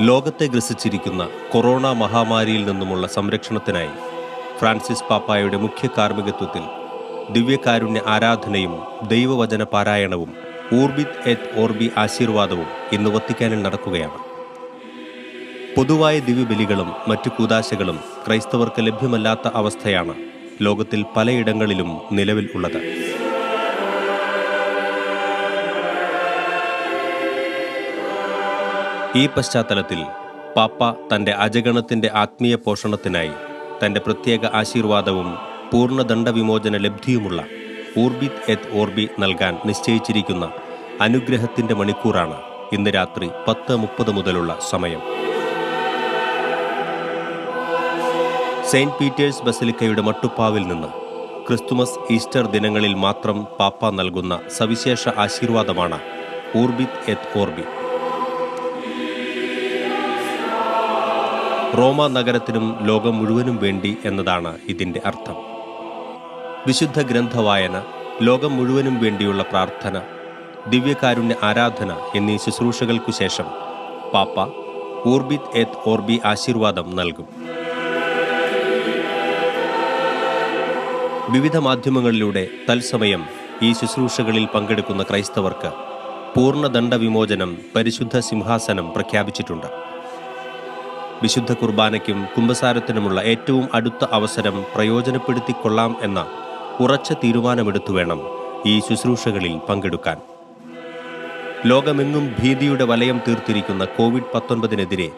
ലോകത്തെ ഗ്രസിച്ചിരിക്കുന്ന കൊറോണ മഹാമാരിയിൽ നിന്നുമുള്ള സംരക്ഷണത്തിനായി ഫ്രാൻസിസ് പാപ്പായുടെ മുഖ്യ കാർമ്മികത്വത്തിൽ ദിവ്യകാരുണ്യ ആരാധനയും ദൈവവചന പാരായണവും ഊർബിത് എറ്റ് ഓർബി ആശീർവാദവും ഇന്ന് വത്തിക്കാനിൽ നടക്കുകയാണ്. പൊതുവായ ദിവ്യബലികളും മറ്റു കൂതാശകളും ക്രൈസ്തവർക്ക് ലഭ്യമല്ലാത്ത അവസ്ഥയാണ് ലോകത്തിൽ പലയിടങ്ങളിലും നിലവിൽ ഉള്ളത്. ഈ പശ്ചാത്തലത്തിൽ പാപ്പ തന്റെ അജഗണത്തിന്റെ ആത്മീയ പോഷണത്തിനായി തന്റെ പ്രത്യേക ആശീർവാദവും പൂർണ ദണ്ഡവിമോചന ലബ്ധിയുമുള്ള ഊർബിത് എത് ഓർബി നൽകാൻ നിശ്ചയിച്ചിരിക്കുന്ന അനുഗ്രഹത്തിന്റെ മണിക്കൂറാണ് ഇന്ന് രാത്രി പത്ത് മുപ്പത് മുതലുള്ള സമയം. സെയിന്റ് പീറ്റേഴ്സ് ബസലിക്കയുടെ മട്ടുപ്പാവിൽ നിന്ന് ക്രിസ്തുമസ് ഈസ്റ്റർ ദിനങ്ങളിൽ മാത്രം പാപ്പ നൽകുന്ന സവിശേഷ ആശീർവാദമാണ് ഊർബിത് എത് ഓർബി. റോമ നഗരത്തിനും ലോകം മുഴുവനും വേണ്ടി എന്നതാണ് ഇതിന്റെ അർത്ഥം. വിശുദ്ധ ഗ്രന്ഥവായന ലോകം മുഴുവനും വേണ്ടിയുള്ള പ്രാർത്ഥന ദിവ്യകാരുണ്യ ആരാധന എന്നീ ശുശ്രൂഷകൾക്കു ശേഷം പാപ്പ ഊർബിത് എത് ഓർബി ആശീർവാദം നൽകും. വിവിധ മാധ്യമങ്ങളിലൂടെ തത്സമയം ഈ ശുശ്രൂഷകളിൽ പങ്കെടുക്കുന്ന ക്രൈസ്തവർക്ക് പൂർണദണ്ഡ ദണ്ഡവിമോചനം പരിശുദ്ധ സിംഹാസനം പ്രഖ്യാപിച്ചിട്ടുണ്ട്. വിശുദ്ധ കുർബാനയ്ക്കും കുംഭസാരത്തിനുമുള്ള ഏറ്റവും അടുത്ത അവസരം പ്രയോജനപ്പെടുത്തിക്കൊള്ളാം എന്ന ഉറച്ച തീരുമാനമെടുത്തു വേണം ഈ ശുശ്രൂഷകളിൽ പങ്കെടുക്കാൻ. ലോകമെങ്ങും ഭീതിയുടെ വലയം തീർത്തിരിക്കുന്ന കോവിഡ് പത്തൊൻപതിനെതിരെ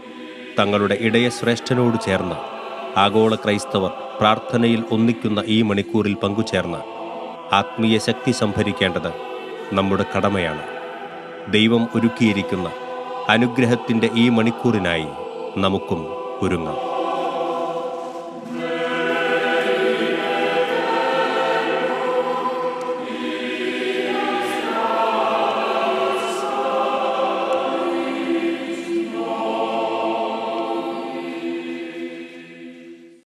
തങ്ങളുടെ ഇടയ ശ്രേഷ്ഠനോട് ചേർന്ന് ആഗോള ക്രൈസ്തവർ പ്രാർത്ഥനയിൽ ഒന്നിക്കുന്ന ഈ മണിക്കൂറിൽ പങ്കുചേർന്ന് ആത്മീയ ശക്തി സംഭരിക്കേണ്ടത് നമ്മുടെ കടമയാണ്. ദൈവം ഒരുക്കിയിരിക്കുന്ന അനുഗ്രഹത്തിന്റെ ഈ മണിക്കൂറിനായി നമുക്കും ഒരുങ്ങാം.